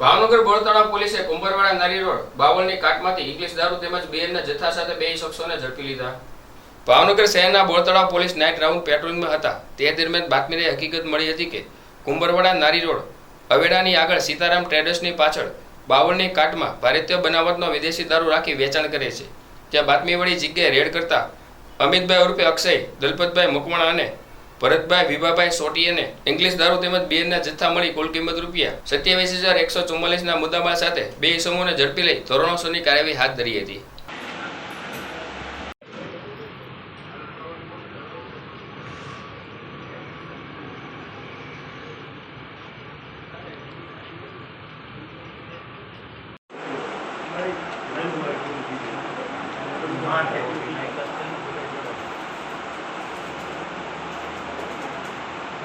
ભાવનગર બળતળા પોલીસે કુંભરવાડા નારી road બાવળની કાટમાંથી English દારૂ તેમજ બિયરના જથ્થા સાથે બે શખ્સોને ઝડપી લીધા. ભાવનગર શહેરના બળતળા પોલીસ નાઇટ રાઉન્ડ પેટ્રોલિંગમાં હતા. તે દરમિયાન બાતમીને હકીકત મળી હતી કે કુંભરવાડા નારી રોડ અવેડાની આગળ સીતારામ ટ્રેડર્સની પાછળ બાવળની કાટમાં ભારતીય બનાવટનો વિદેશી દારૂ રાખી વેચાણ કરે છે. ત્યાં બાતમીવાળી જગ્યાએ રેડ કરતા અમિતભાઈ ઉર્ફે અક્ષય, દલપતભાઈ મકવાણા અને ભરતભાઈ વિભાભાઈ સોટીએને ઇંગ્લિશ દારૂ તેમજ બિયરના જથ્થા મળી કુલ કિંમત રૂપિયા સત્યાવીસ હજાર એકસો ચુમ્માલીસના મુદ્દામાલ સાથે બે ઇસમોને ઝડપી લઈ ધોરણોસરની કાર્યવાહી હાથ ધરી હતી